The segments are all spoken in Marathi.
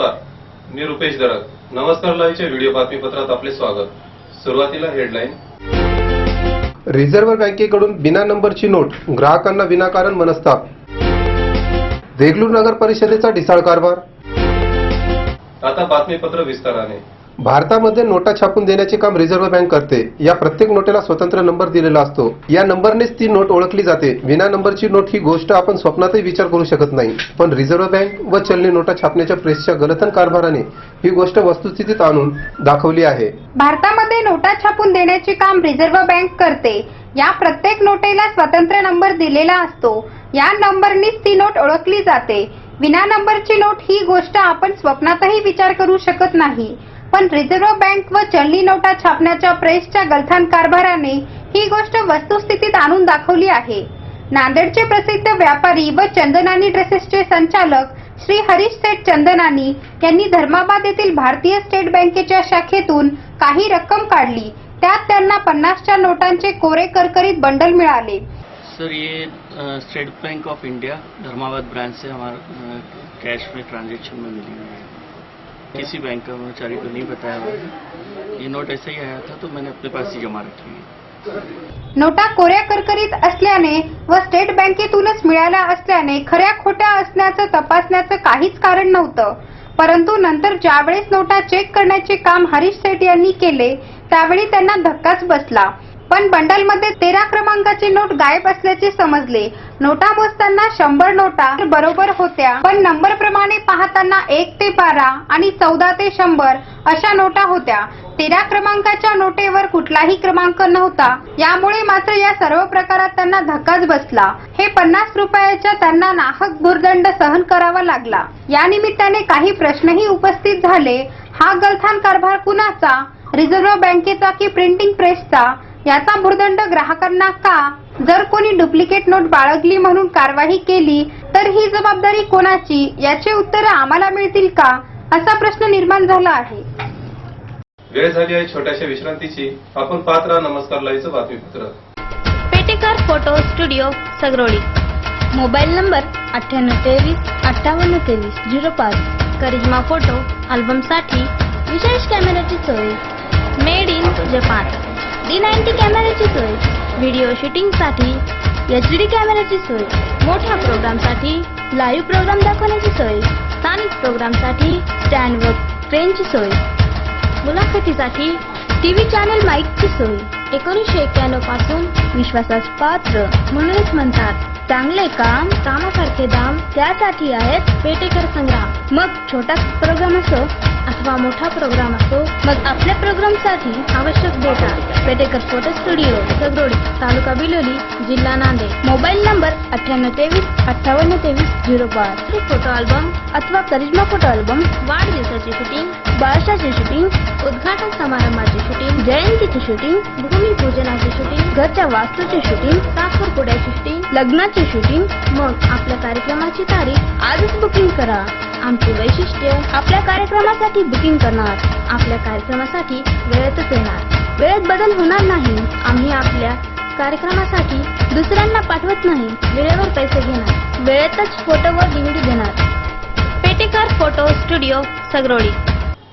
नमस्कार मी रुपेश दरक नमस्कार लाईव्हच्या व्हिडिओ बातमीपत्रात आपले स्वागत. सुरुवातीला हेडलाईन. रिझर्व्ह बँकेकडून बिना नंबरची नोट ग्राहकांना विनाकारण मनस्ताप. देगलूर नगर परिषदेचा ढिसाळ कारभार. आता बातमीपत्र विस्ताराने. भारतामध्ये नोटा छापून देण्याचे काम रिझर्व्ह बँक करते. या प्रत्येक नोटेला स्वतंत्र नंबर दिलेला असतो. या नंबरनेच ती नोट ओळखली जाते. विना नंबरची नोट ही गोष्ट आपण स्वप्नातही विचार करू शकत नाही. पण रिझर्व्ह बँक व चलनी नोटा छापण्याच्या प्रेसच्या गलथन कारभाराने ही गोष्ट वस्तुस्थितीत आणून दाखवली आहे. भारतामध्ये नोटा छापून देण्याचे काम रिझर्व्ह बँक करते. या प्रत्येक नोटेला स्वतंत्र नंबर दिलेला असतो. या नंबरनीच ती नोट ओळखली जाते. विना नंबरची नोट ही गोष्ट आपण स्वप्नातही विचार करू शकत नाही. पण रिझर्व्ह बँक व चलनी नोटा छापण्याच्या प्रेसच्या गलथान कारभाराने ही गोष्ट वस्तुस्थितीत आणून दाखवली आहे. नांदेडचे प्रसिद्ध व्यापारी व चंदनानी ड्रेसेसचे संचालक श्री हरीश सेठ चंदनानी यांनी धर्माबाद येथील भारतीय स्टेट बँकेच्या शाखेतून काही रक्कम काढली. त्यात त्यांना पन्नासच्या नोटांचे कोरे करकरीत बंडल मिळाले. सर ये State Bank of India Dharmabad branch से हमारा कैश में ट्रांजैक्शन में मिली हुई है। किसी बैंक कर्मचारी को नहीं बताया हुआ ये नोट ऐसे ही आया था तो मैंने अपने पास ही जमा रखी है। नोटा कोऱ्या करकरीत असल्याने व स्टेट बँकेतूनच मिळाल्या असल्याने खऱ्या खोट्या असण्याचं तपासण्याचं काहीच कारण नव्हतं. परंतु नंतर ज्यावेळेस नोटा चेक करण्याचे काम हरीश सेठ यांनी केले त्यावेळी त्यांना धक्काच बसला. पण बंडलमध्ये तेरा क्रमांकाची नोट गायब असल्याचे समजले. नोटा मोजताना शंभर नोटा बरोबर होत्या. पण नंबर प्रमाणे पाहताना एक ते बारा आणि चौदा ते शंभर अशा नोटा होत्या. तेरा क्रमांकाच्या नोटेवर कुठलाही क्रमांक नव्हता. यामुळे मात्र या सर्व प्रकारात त्यांना धक्काच बसला. हे पन्नास रुपयाच्या त्यांना नाहक भुर्दंड सहन करावा लागला. या निमित्ताने काही प्रश्नही उपस्थित झाले. हा गलथान कारभार कुणाचा? रिझर्व्ह बँकेचा की प्रिंटिंग प्रेसचा? याचा भुर्दंड ग्राहकांना का? जर कोणी डुप्लिकेट नोट बाळगली म्हणून कारवाई केली तर ही जबाबदारी कोणाची? याचे उत्तर आम्हाला मिळतील का? असा प्रश्न निर्माण झाला आहे. वेळ झाली आहे छोट्याशा विश्रांतीची. आपण पाहत राहा नमस्कार लाईव्हचं बातमीपत्र. Petekar photo studio Sagroli. Mobile number अठ्ठ्याण्णव तेवीस अठ्ठावन्न तेवीस झिरो पाच. करिश्मा फोटो अल्बमसाठी विशेष कॅमेऱ्याची सोय. Made in Japan. D ninety कॅमेऱ्याची सोय. व्हिडिओ शूटिंगसाठी एच डी कॅमेऱ्याची सोय मोठ्या प्रोग्रामसाठी लाईव्ह प्रोग्राम दाखवण्याची सोय स्थानिक प्रोग्रामसाठी स्टँड व ट्रेनची सोय. मुलाखतीसाठी टी व्ही चॅनल माईकची सोय. एकोणीसशे एक्क्याण्णवपासून विश्वासास पात्र म्हणूनच म्हणतात चांगले काम कामासारखे दाम त्यासाठी आहेत पेटेकर संग्राम. मग छोटा प्रोग्राम असो अथवा मोठा प्रोग्राम असो मग आपल्या प्रोग्रामसाठी आवश्यक data Petekar photo studio Sagroli taluka Biloli जिल्हा नांदेड. मोबाईल नंबर अठ्ठ्याण्णव तेवीस अठ्ठावन्न तेवीस झिरो पाच. फोटो अल्बम अथवा करिश्मा फोटो अल्बम वाढदिवसाची शूटिंग बाळशाची शूटिंग उद्घाटन समारंभाची शूटिंग जयंतीची शूटिंग भूमिपूजनाची शूटिंग घरच्या वास्तूची शूटिंग साखरपुड्याची शूटिंग लग्नाची शूटिंग मग आपल्या कार्यक्रमाची तारीख आजच बुकिंग करा. आमचे वैशिष्ट्य आपल्या कार्यक्रमासाठी बुकिंग करणार आपल्या कार्यक्रमासाठी वेळेतच येणार वेळेत बदल होणार नाही. आम्ही आपल्या कार्यक्रमासाठी दुसऱ्यांना पाठवत नाही. वेळेवर पैसे घेणार. वेळेतच फोटो व डीव्हीडी देणार. Petekar photo studio Sagroli.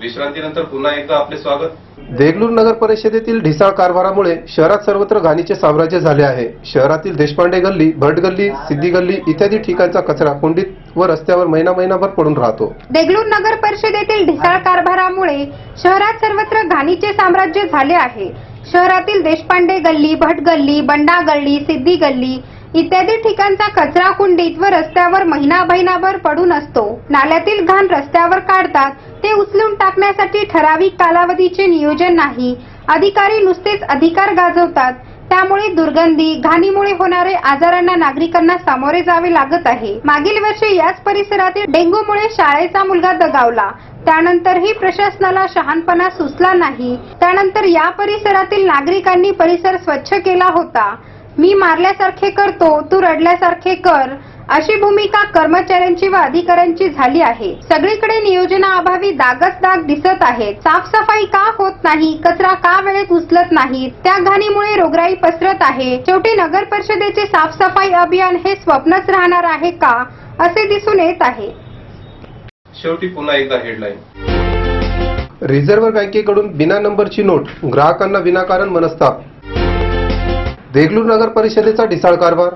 विश्रांतीनंतर पुन्हा एकदा आपले स्वागत. देगलूर नगर परिषदेतील ढिसाळ कारभारामुळे शहरात सर्वत्र घाणीचे साम्राज्य झाले आहे. शहरातील देशपांडे गल्ली भट गल्ली सिद्धी गल्ली इत्यादी ठिकाणचा कचरा कुंडीत व रस्त्यावर महिना महिनाभर पडून राहतो. देगलूर नगर परिषदेतील ढिसाळ कारभारामुळे शहरात सर्वत्र घाणीचे साम्राज्य झाले आहे. शहरातील देशपांडे गल्ली भट गल्ली बंडा गल्ली सिद्धी गल्ली इत्यादी ठिकाणचा कचरा कुंडीत व रस्त्यावर महिना महिनाभर पडून असतो. नाल्यातील घाण रस्त्यावर काढतात ते उचलून टाकण्यासाठी ठराविक कालावधीचे नियोजन नाही. अधिकारी नुसतेच अधिकार गाजवतात. त्यामुळे दुर्गंधी घाणीमुळे होणारे आजारांना नागरिकांना सामोरे जावे लागत आहे. मागील वर्षी याच परिसरातील डेंग्यूमुळे शाळेचा मुलगा दगावला. त्यानंतरही प्रशासनाला शहाणपणा सुचला नाही. त्यानंतर या परिसरातील नागरिकांनी परिसर स्वच्छ केला होता. मी मारल्यासारखे करतो तू रडल्यासारखे कर. अशी भूमिका कर्मचाऱ्यांची व अधिकाऱ्यांची झाली आहे. सगळीकडे नियोजनाअभावी दागच दाग दिसत आहेत साफसफाई का होत नाही? कचरा का वेळेत उचलत नाही? त्या घाणीमुळे रोगराई पसरत आहे. शेवटी नगर परिषदेचे साफसफाई अभियान हे स्वप्नच राहणार आहे का? असे दिसून येत आहे. शेवटी पुन्हा एकदा हेडलाईन रिझर्व्ह बँकेकडून बिना नंबरची नोट ग्राहकांना विनाकारण मनस्ताप. देगलूर नगर परिषदेचा ढिसाळ कारभार.